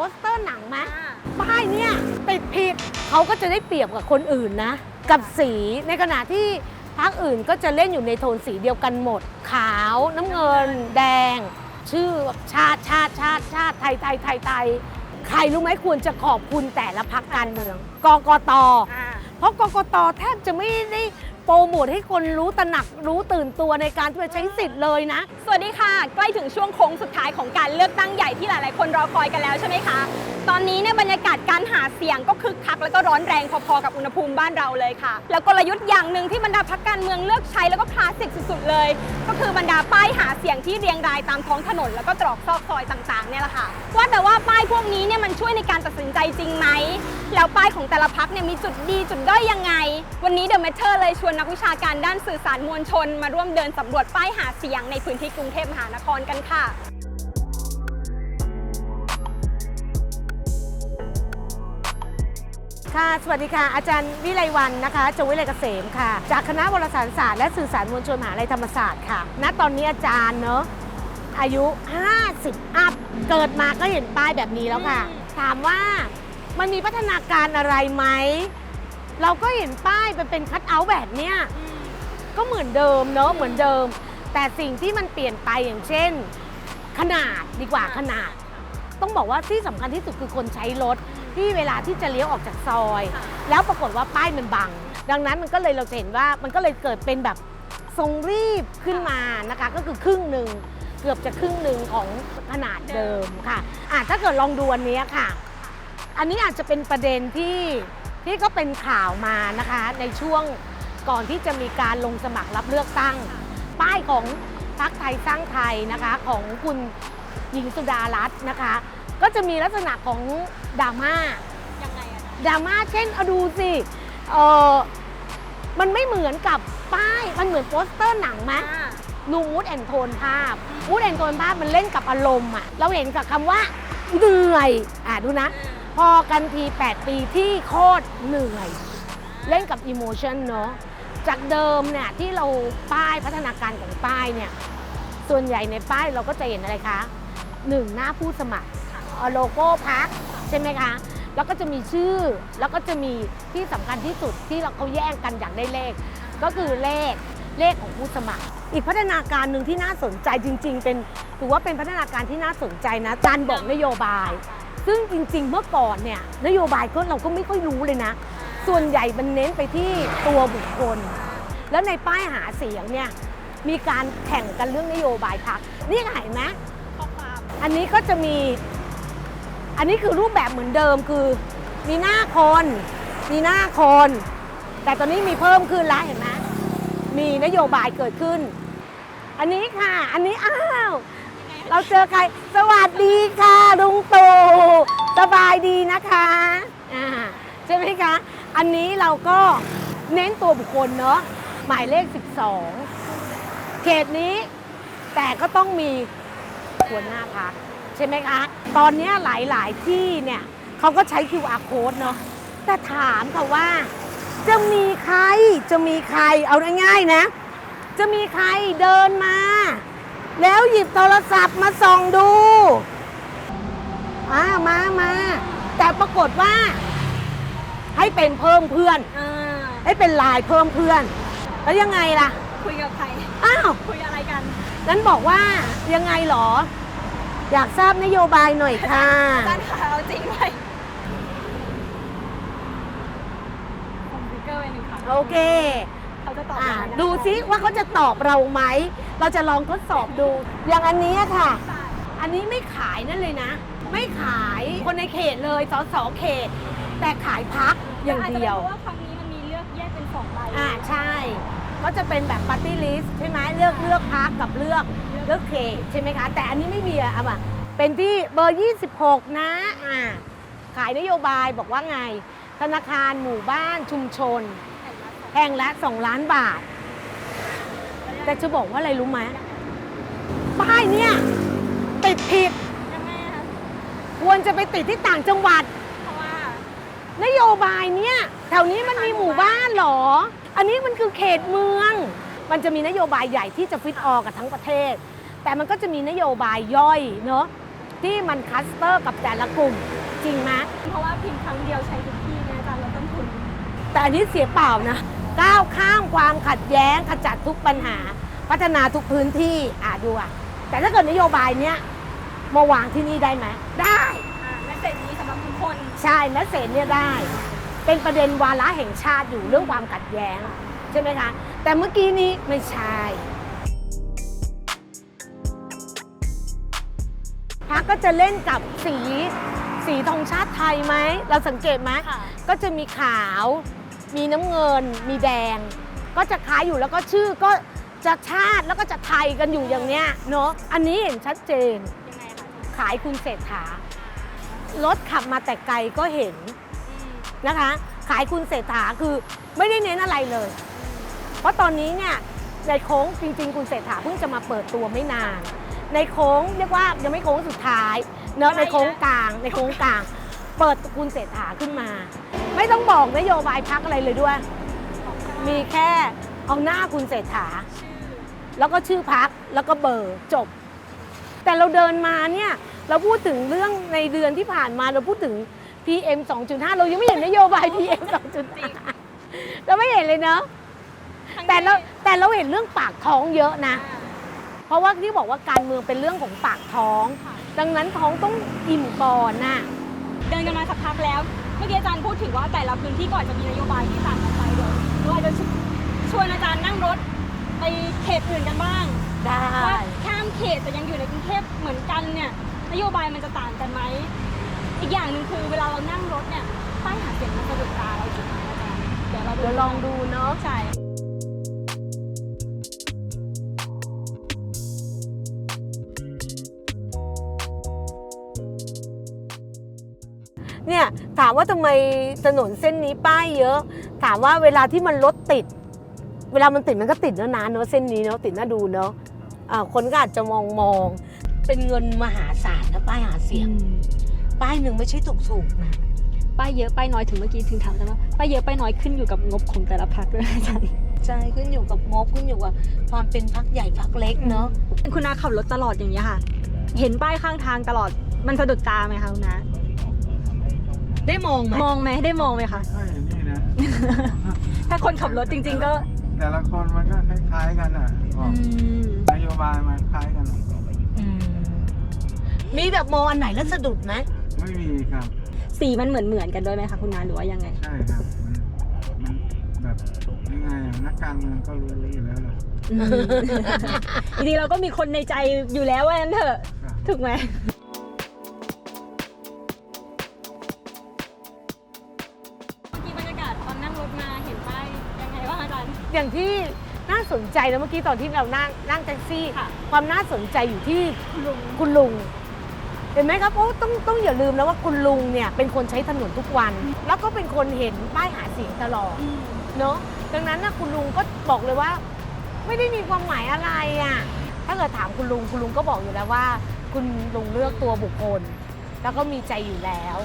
โปสเตอร์หนังไหมป้ายเนี่ยติดผิดเขาก็จะได้เปรียบกับคนอื่นนะ กับสีในขณะที่พรรคอื่นก็จะเล่นอยู่ในโทนสีเดียวกันหมด ขาวน้ำเงิน แดง ชื่อแบบชาติชาติชาติชาติไทยไทยไทยไทยใครรู้ไหมควรจะขอบคุณแต่ละพักการเมือง กกต เพราะกกตแทบจะไม่ได้ โปรโมทให้คนรู้ตระหนักรู้ตื่นตัวในการที่จะใช้สิทธิ์เลยนะ สวัสดีค่ะ ใกล้ถึงช่วงโค้งสุดท้ายของการเลือกตั้งใหญ่ที่หลาย ๆ คนรอคอยกันแล้วใช่ไหมคะ ตอนนี้เนี่ยบรรยากาศการหาเสียงก็คึกคัก แล้วก็ร้อนแรงพอ ๆ กับอุณหภูมิบ้านเราเลยค่ะ แล้วกลยุทธ์อย่างหนึ่งที่บรรดาพักการเมืองเลือกใช้แล้วก็คลาสสิกสุด ๆ เลย ก็คือบรรดา ป้ายหาเสียงที่เรียงรายตามท้องถนน แล้วก็ตรอกซอกซอยต่างๆเนี่ยแหละค่ะว่าแต่ว่าป้ายพวกนี้เนี่ยมันช่วยในการตัดสินใจจริงไหมแล้วป้ายของแต่ละพักเนี่ยมีจุดดีจุดด้อยยังไง วันนี้เดอะเมเทอร์เลยชวนนักวิชาการด้านสื่อสารมวลชน มาร่วมเดินสำรวจป้ายหาเสียงในพื้นที่กรุงเทพมหานครกันค่ะ ค่ะสวัสดีค่ะ อาจารย์วิไลวันนะคะจงวิไลเกษมค่ะ จากคณะวารสารศาสตร์และสื่อสารมวลชนมหาลัยธรรมศาสตร์ค่ะ ณ ตอนนี้อาจารย์เนอะอายุ 50 อัพ เกิดมาก็เห็นป้ายแบบนี้แล้วค่ะ ถามว่ามันมีพัฒนาการอะไรไหม เราก็เห็นป้ายมันเป็นคัทเอาท์แบบเนี้ยก็เหมือนเดิมเนอะเหมือนเดิม แต่สิ่งที่มันเปลี่ยนไปอย่างเช่น ขนาดดีกว่าขนาด ต้องบอกว่าที่สำคัญที่สุดคือคนใช้รถ ที่เวลาที่จะเลี้ยวออกจากซอยค่ะแล้วปรากฏว่าป้ายมันบัง ดังนั้นมันก็เลยเราจะเห็นว่ามันก็เลยเกิดเป็นแบบทรงรีบขึ้นมานะคะ ก็คือครึ่งหนึ่งเกือบจะครึ่งหนึ่งของขนาดเดิมค่ะอะถ้าเกิดลองดูอันเนี้ยค่ะ อันนี้อาจจะเป็นประเด็นที่ที่ก็เป็นข่าวมานะคะ ในช่วงก่อนที่จะมีการลงสมัครรับเลือกตั้ง ป้ายของพรรคไทยสร้างไทยนะคะ ของคุณหญิงสุดารัตน์นะคะ ก็จะมีลักษณะของดราม่ายังไงอะดราม่าเช่นเอาดูสิเออมันไม่เหมือนกับป้ายมันเหมือนโปสเตอร์หนังไหมดูมูดแอนโทนภาพมูดแอนโทนภาพมันเล่นกับอารมณ์อะเราเห็นกับคำว่าเหนื่อยอะดูนะ พอกันที 8 ปีที่โคตรเหนื่อย เล่นกับอิโมชันเนาะจากเดิมเนี่ยที่เราป้ายพัฒนาการของป้ายเนี่ยส่วนใหญ่ในป้ายเราก็จะเห็นอะไรคะหนึ่งหน้าผู้สมัครเอา โลโก้พักใช่ไหมคะ แล้วก็จะมีชื่อ แล้วก็จะมีที่สำคัญที่สุดที่เราเขาแย่งกันอย่างได้เลข ก็คือเลขเลขของผู้สมัคร อีกพัฒนาการหนึ่งที่น่าสนใจจริง ๆ เป็นถือว่าเป็นพัฒนาการที่น่าสนใจนะการบอกนโยบาย ซึ่งจริง ๆ เมื่อก่อนเนี่ยนโยบายก็เราก็ไม่ค่อยรู้เลยนะ ส่วนใหญ่มันเน้นไปที่ตัวบุคคล แล้วในป้ายหาเสียงเนี่ยมีการแข่งกันเรื่องนโยบายพักนี่เห็นไหมข้อความอันนี้ก็จะมี อันนี้คือรูปแบบเหมือนเดิมคือมีหน้าคนมีหน้าคน แต่ตอนนี้มีเพิ่มขึ้นแล้วเห็นไหมมีนโยบายเกิดขึ้น อันนี้ค่ะ อันนี้อ้าวเราเจอใคร สวัสดีค่ะลุงตู่สบายดีนะคะอ่าใช่ไหมคะ อันนี้เราก็เน้นตัวบุคคลเนาะหมายเลข 12 เขตนี้แต่ก็ต้องมีหัวหน้าพัก ใช่ไหมคะ ตอนเนี้ยหลายๆที่เนี่ยเขาก็ใช้ QR code เนาะแต่ถามค่ะว่า จะมีใครจะมีใครเอาง่ายๆนะ จะมีใครเดินมา แล้วหยิบโทรศัพท์มาส่องดูอ่ามามาแต่ปรากฏว่า ให้เป็นเพิ่มเพื่อน อ่าให้เป็นไลายเพิ่มเพื่อน แล้วยังไงล่ะ คุยกับใคร อ้าว คุยอะไรกัน นั้นบอกว่ายังไงหรอ อยากทราบนโยบายหน่อยค่ะ อาจารย์คะเอาจริงไหมคอมพิวเตอร์ไปหนึ่งครั้งโอเคเขาจะตอบอ่าเราไหมนะดูซิว่าเขาจะตอบเราไหม เราจะลองทดสอบดู อย่างอันนี้ค่ะ อันนี้ไม่ขายนั่นเลยนะ ไม่ขายคนในเขตเลยสสเขต แต่ขายพักอย่างเดียวอาจจะเป็นเพราะว่าครั้งนี้มันมีเลือกแยกเป็นสองใบอ่าใช่ ก็จะเป็นแบบปาร์ตี้ลิสต์ใช่ไหมเลือกเลือกพักกับเลือก เลือกเขตใช่ไหมคะ แต่อันนี้ไม่มีอะอะเป็นที่เบอร์ 26 นะอ่าขายนโยบายบอกว่าไง ธนาคารหมู่บ้านชุมชน แห่งละ 2 ล้านบาท แต่จะบอกว่าอะไรรู้ไหมป้ายเนี่ย ติดผิดยังไงคะควรจะไปติดที่ต่างจังหวัดเพราะว่านโยบายเนี่ยแถวนี้มันมีหมู่บ้านเหรอ อันนี้มันคือเขตเมือง มันจะมีนโยบายใหญ่ที่จะฟิตออกับทั้งประเทศ แต่มันก็จะมีนโยบายย่อยเนอะที่มันคัสเตอร์กับแต่ละกลุ่มจริงไหมเพราะว่าพิมพ์ครั้งเดียวใช้ทุกที่นะอาจารย์ลดต้นทุน แต่อันนี้เสียเปล่านะ ก้าวข้ามความขัดแย้งขจัดทุกปัญหา พัฒนาทุกพื้นที่อ่าดูอะแต่ถ้าเกิดนโยบายเนี้ยมาวางที่นี่ได้ไหมได้อ่าและเสร็จนี้สำหรับทุกคน ใช่แมสเซจเนี่ยได้ เป็นประเด็นวาระแห่งชาติอยู่เรื่องความขัดแย้ง ใช่ไหมคะ แต่เมื่อกี้นี้ไม่ใช่ กก็จะเล่นกับสีสีธงชาติไทยไหม เราสังเกตไหมค่ะ ก็จะมีขาว มีน้ำเงิน มีแดง ก็จะคล้ายอยู่แล้วก็ชื่อก็จะชาติแล้วก็จะไทยกันอยู่อย่างเนี้ยเนาะอันนี้เห็นชัดเจนยังไงคะขายคุณเศรษฐารถขับมาแต่ไกลก็เห็นนะคะ ขายคุณเศรษฐาคือไม่ได้เน้นอะไรเลย เพราะตอนนี้เนี่ยในโค้งจริงๆ คุณเศรษฐาเพิ่งจะมาเปิดตัวไม่นาน ในโค้งเรียกว่ายังไม่โค้งสุดท้ายเนอะในโค้งกลางในโค้งกลาง เปิดคุณเศรษฐาขึ้นมา ไม่ต้องบอกนโยบายพักอะไรเลยด้วย มีแค่เอาหน้าคุณเศรษฐา แล้วก็ชื่อพักแล้วก็เบอร์จบ แต่เราเดินมาเนี่ยเราพูดถึงเรื่องในเดือนที่ผ่านมาเราพูดถึง PM 2.5 เรายังไม่เห็นนโยบาย PM 2.5 เราไม่เห็นเลยเนาะแต่เราแต่เราเห็นเรื่องปากท้องเยอะนะ เพราะว่าที่บอกว่าการเมืองเป็นเรื่องของปากท้อง ดังนั้นท้องต้องอิ่มก่อนน่ะเดินกันมาสักพักแล้ว เมื่อกี้อาจารย์พูดถึงว่าแต่ละพื้นที่ก่อนจะมีนโยบายที่ต่างกันไปเดี๋ยวหนูอาจจะชวนอาจารย์นั่งรถไปเขตอื่นกันบ้างได้ว่าข้ามเขตแต่ยังอยู่ในกรุงเทพเหมือนกันเนี่ยนโยบายมันจะต่างกันไหมอีกอย่างหนึ่งคือเวลาเรานั่งรถเนี่ยป้ายหาเสียงมันสะดุดตาเราจริงไหมอาจารย์เดี๋ยวเราเดี๋ยวลองดูเนาะใช่ เนี่ยถามว่าทำไมถนนเส้นนี้ป้ายเยอะ ถามว่าเวลาที่มันรถติด เวลามันติดมันก็ติดเนอะนานเนอะเส้นนี้เนอะติดน่าดูเนอะอ่าคนก็อาจจะมองมอง เป็นเงินมหาศาลนะป้ายหาเสียง ป้ายหนึ่งไม่ใช่ถูกถูกๆนะป้ายเยอะป้ายน้อยถึงเมื่อกี้ถึงถามอาจารย์ว่าป้ายเยอะป้ายน้อยขึ้นอยู่กับงบของแต่ละพักด้วยนะอาจารย์ใช่ขึ้นอยู่กับงบขึ้นอยู่กับความเป็นพักใหญ่พักเล็กเนอะคุณนาขับรถตลอดอย่างนี้ยค่ะ เห็นป้ายข้างทางตลอดมันสะดุดตาไหมคะคุณนา ได้มองไหมมองไหมได้มองไหมคะใช่นี่นะ ถ้าคนขับรถจริง ๆ ก็แต่ละคนมันก็คล้าย ๆ กันอะบอือกมนโยบายมันคล้ายกันอืมมีแบบมองอันไหนแล้วสะดุดไหมไม่มีครับ สีมันเหมือนเหมือนๆกันด้วยไหมคะคุณนาหรือว่ายังไง ใช่ครับมันมันแบบยังไงอะนักการเมืองก็รู้อยู่แล้วแหละอืมจริงๆเราก็มีคนในใจอยู่แล้วว่างั้นเถอะ ครับ ถูกไหม อาจารย์อย่างที่น่าสนใจแล้วเมื่อกี้ตอนที่เรานั่งนั่งแท็กซี่ ค่ะ ความน่าสนใจอยู่ที่คุณลุงเห็นไหมครับเพราะต้องต้องอย่าลืมนะว่าคุณลุงเนี่ยเป็นคนใช้ถนนทุกวัน แล้วก็เป็นคนเห็นป้ายหาเสียงตลอดเนาะดังนั้นนะคุณลุงก็บอกเลยว่า ไม่ได้มีความหมายอะไรอะ ถ้าเกิดถามคุณลุงคุณลุงก็บอกอยู่แล้วว่า คุณลุงเลือกตัวบุคคล แล้วก็มีใจอยู่แล้ว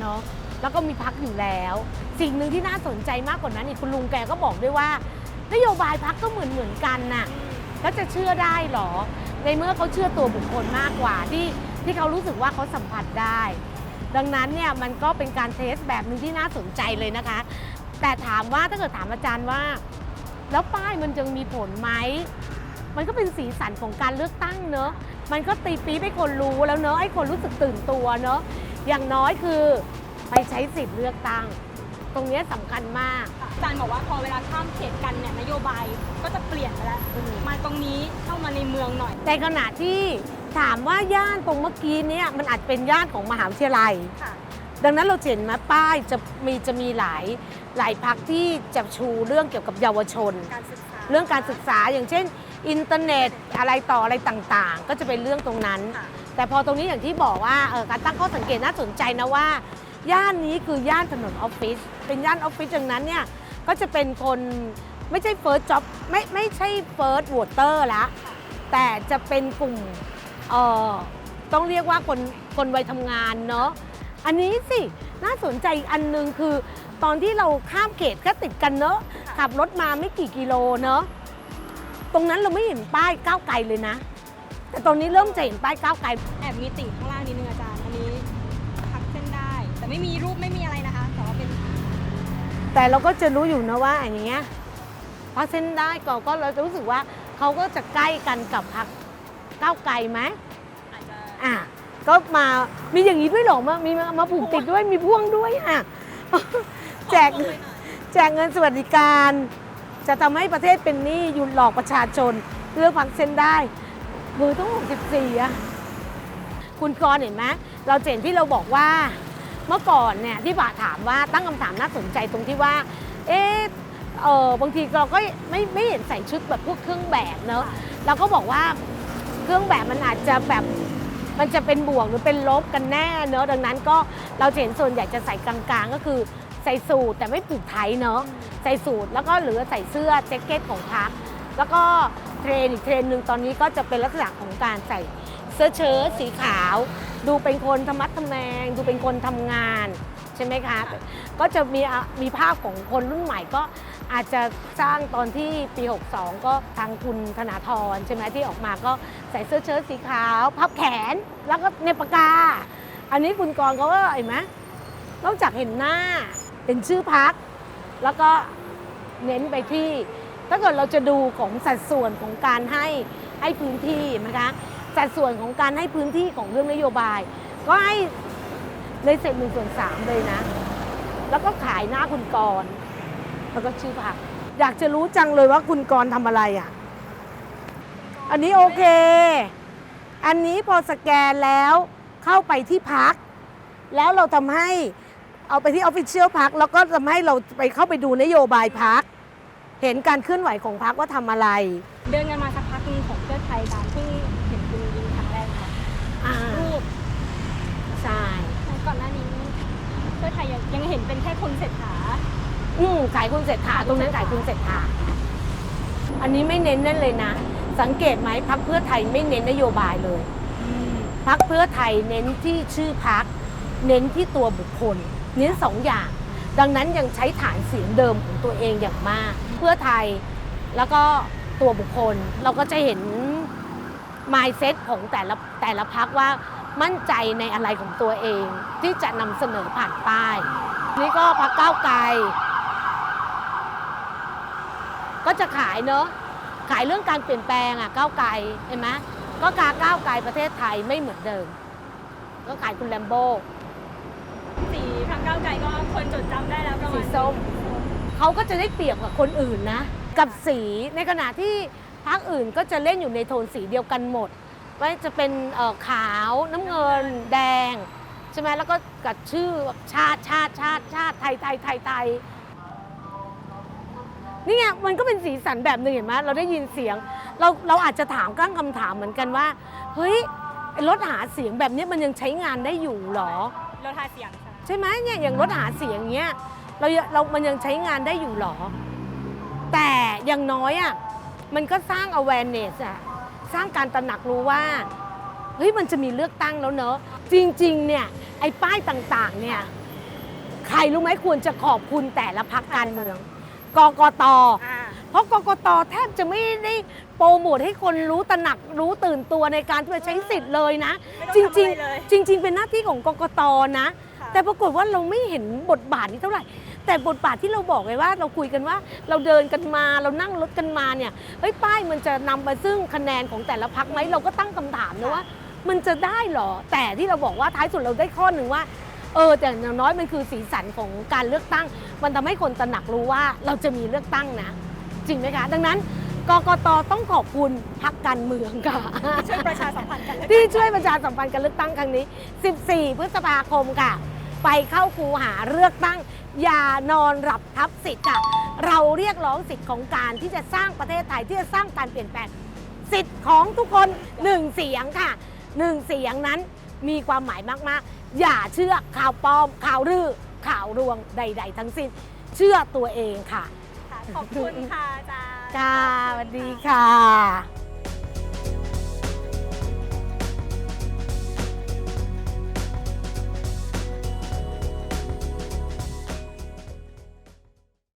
เนาะแล้วก็มีพักอยู่แล้ว สิ่งหนึ่งที่น่าสนใจมากกว่านั้นอีกคุณลุงแกก็บอกด้วยว่า นโยบายพักก็เหมือนเหมือนๆกันน่ะแล้วจะเชื่อได้เหรอ ในเมื่อเขาเชื่อตัวบุคคลมากกว่าที่ที่เขารู้สึกว่าเขาสัมผัสได้ ดังนั้นเนี่ยมันก็เป็นการเทสแบบหนึงที่น่าสนใจเลยนะคะ แต่ถามว่าถ้าเกิดถามอาจารย์ว่า แล้วป้ายมันจะมีผลไหมมันก็เป็นสีสันของการเลือกตั้งเนอะมันก็ตีปี๊บให้คนรู้แล้วเนอะให้คนรู้สึกตื่นตัวเนอะอย่างน้อยคือไปใช้สิทธิ์เลือกตั้ง ตรงเนี้ยสำคัญมาก อาจารย์บอกว่าพอเวลาข้ามเขตกันเนี่ยนโยบายก็จะเปลี่ยนไปแล้วมาตรงนี้เข้ามาในเมืองหน่อย ในขณะที่ถามว่าย่านตรงเมื่อกี้เนี่ยมันอาจเป็นย่านของมหาวิทยาลัย ค่ะ ดังนั้นเราเห็นมาป้ายจะมีจะมีหลายหลายพักที่จะชูเรื่องเกี่ยวกับเยาวชน การศึกษา เรื่องการศึกษาอย่างเช่น อินเทอร์เน็ตอะไรต่ออะไรต่างๆ ก็จะเป็นเรื่องตรงนั้น ค่ะ แต่พอตรงนี้อย่างที่บอกว่าเออการตั้งข้อสังเกตน่าสนใจนะว่า ย่านนี้คือย่านถนนออฟฟิศเป็นย่านออฟฟิศดังนั้นเนี่ยก็จะเป็นคนไม่ใช่เฟิร์สจ็อบไม่ไม่ใช่เฟิร์สวอเตอร์ละแต่จะเป็นกลุ่มเอ่อต้องเรียกว่าคนคนวัยทำงานเนาะอันนี้สิน่าสนใจอีกอันหนึงคือ ตอนที่เราข้ามเขตก็ติดกันเนอะขับรถมาไม่กี่กิโลเนอะตรงนั้นเราไม่เห็นป้ายก้าวไกลเลยนะ แต่ตอนนี้เริ่มจะเห็นป้ายก้าวไกล แอบมีติข้างล่างนิดนึงอาจารย์ ได้แต่ไม่มีรูปไม่มีอะไรนะคะแต่ว่าเป็นแต่เราก็จะรู้อยู่นะว่าอย่างเงี้ยพักเส้นได้ก็ก็เราจะรู้สึกว่าเขาก็จะใกล้กันกับพักก้าวไกลไหมอาจจะอะก็มามีอย่างนี้ด้วยเหรอมามีมามาผูกติดด้วยมีพ่วงด้วยอะ แจกขอเลยหน่อยแจกเงินสวัสดิการ จะทำให้ประเทศเป็นหนี้หยุดหลอกประชาชนเลือกพักเส้นได้เบอร์ต้อง64อะคุณกรณ์เห็นไหมเราเห็นที่เราบอกว่า เมื่อก่อนเนี่ยที่บ่าถามว่าตั้งคำถามน่าสนใจตรงที่ว่า เอ๊ะเออบางทีเราก็ไม่ไม่เห็นใส่ชุดแบบพวกเครื่องแบบเนอะเราก็บอกว่าเครื่องแบบมันอาจจะแบบมันจะเป็นบวกหรือเป็นลบกันแน่เนอะดังนั้นก็เราจะเห็นส่วนใหญ่จะใส่กลางๆ ก็คือใส่สูทแต่ไม่ผูกไทยเนอะใส่สูทแล้วก็เหลือใส่เสื้อแจ็คเก็ตของพักแล้วก็เทรนอีกเทรนหนึ่งตอนนี้ก็จะเป็นลักษณะของการใส่เสื้อเชิ้ตสีขาว ดูเป็นคนธรรมัดทำแมง ดูเป็นคนทำงานใช่ไหมคะ ก็จะมีอะมีภาพของคนรุ่นใหม่ก็อาจจะสร้างตอนที่ปี 62 ก็ทางคุณธนาธรใช่ไหมที่ออกมาก็ใส่เสื้อเชิ้ตสีขาวพับแขนแล้วก็เนปากกาอันนี้คุณกรณ์เขาก็เห็นไหมนอกจากเห็นหน้าเป็นชื่อพัก แล้วก็เน้นไปที่ ถ้าเกิดเราจะดูของสัดส่วนของการให้ให้พื้นที่นะคะ สัดส่วนของการให้พื้นที่ของเรื่องนโยบาย ก็ให้ในเศษหนึ่งส่วนสามเลยนะ แล้วก็ขายหน้าคุณกรแล้วก็ชื่อพักอยากจะรู้จังเลยว่าคุณกรทำอะไรอะ อันนี้โอเค อันนี้พอสแกนแล้วเข้าไปที่พัก แล้วเราทำให้เอาไปที่ออฟฟิเชียลพักแล้วก็ทำให้เราไปเข้าไปดูนโยบายพัก เห็นการเคลื่อนไหวของพักว่าทำอะไร เดินกันมาสักพักหนึงของเพื่อไทยตามเพิ่งเห็นคุณยิงครั้งแรกค่ะ อ่า รูป ใช่ ก่อนหน้านี้เพื่อไทยยังยัง เห็นเป็นแค่คุณเศรษฐา อืมขายคุณเศรษฐาตรงนั้นขายคุณเศรษฐาอันนี้ไม่เน้นนั่นเลยนะ สังเกตไหมพักเพื่อไทยไม่เน้นนโยบายเลย พักเพื่อไทยเน้นที่ชื่อพัก เน้นที่ตัวบุคคล เน้นสองอย่าง ดังนั้นยังใช้ฐานเสียงเดิมของตัวเองอย่างมาก เพื่อไทยแล้วก็ตัวบุคคล เราก็จะเห็น mindset ของแต่ละแต่ละพักว่ามั่นใจในอะไรของตัวเอง ที่จะนำเสนอผ่านป้าย นี่ก็พักก้าวไกล ก็จะขายเนอะขายเรื่องการเปลี่ยนแปลงอะก้าวไกลเห็นไหมก็การก้าวไกลประเทศไทยไม่เหมือนเดิม ก็ขายคุณแลมโบสีทางก้าวไกลก็คนจดจำได้แล้วประมาสีณส้มเขาก็จะได้เปรียบกับคนอื่นนะ กับสีในขณะที่พรรคอื่นก็จะเล่นอยู่ในโทนสีเดียวกันหมดไม่ว่าจะเป็นเอ่อขาวน้ำเงินแดง ใช่ไหมแล้วก็กับชื่อแบบชาติชาติชาติชาติไทยไทยไทยไทยนี่ไงมันก็เป็นสีสันแบบหนึ่งเห็นไหมเราได้ยินเสียง เราเราอาจจะถามกั้งคำถามเหมือนกันว่า เฮ้ยไอ้รถหาเสียงแบบนี้มันยังใช้งานได้อยู่เหรอ รถหาเสียงใช่ไหมใช่ไหมเนี่ยอย่างรถหาเสียงเนี้ยเราเรามันยังใช้งานได้อยู่หรอ แต่อย่างน้อยอะมันก็สร้าง awareness อะสร้างการตระหนักรู้ว่า เฮ้ยมันจะมีเลือกตั้งแล้วเนอะจริงๆเนี่ยไอ้ป้ายต่างๆเนี่ยใครรู้ไหมควรจะขอบคุณแต่ละพักการเมืองกกต อ่าเพราะกกตแทบจะไม่ได้โปรโมทให้คนรู้ตระหนักรู้ตื่นตัวในการที่จะใช้สิทธิ์เลยนะ ไม่จต้องริงทำอะไรเลยๆจริง ๆ เป็นหน้าที่ของกกตนะ ค่ะ แต่ปรากฏว่าเราไม่เห็นบทบาทนี้เท่าไหร่ แต่บทบาทที่เราบอกไงว่าเราคุยกันว่าเราเดินกันมาเรานั่งรถกันมาเนี่ยเฮ้ยป้ายมันจะนำไปซึ่งคะแนนของแต่ละพักไหมเราก็ตั้งคำถามนะว่า มันจะได้เหรอ แต่ที่เราบอกว่าท้ายสุดเราได้ข้อหนึ่งว่าเออแต่อย่างน้อยมันคือสีสันของการเลือกตั้ง มันทำให้คนตระหนักรู้ว่าเราจะมีเลือกตั้งนะ จริงไหมคะ ดังนั้นกกตต้องขอบคุณพักการเมืองค่ะช่วยประชาสัมพันธ์กันเลยที่ช่วยประชาสัมพันธ์การเลือกตั้งครั้งนี้ 14 พฤษภาคมค่ะ ไปเข้าคูหาเลือกตั้ง อย่านอนหลับทับสิทธิ์ค่ะเราเรียกร้องสิทธิ์ของการที่จะสร้างประเทศไทยที่จะสร้างการเปลี่ยนแปลงสิทธิ์ของทุกคนหนึ่งเสียงค่ะหนึ่งเสียงนั้นมีความหมายมากๆ อย่าเชื่อข่าวปลอมข่าวลือข่าวรวงใด ๆ ทั้งสิ้น เชื่อตัวเองค่ะค่ะขอบคุณค่ะอาจารย์ค่ะสวัสดีค่ะ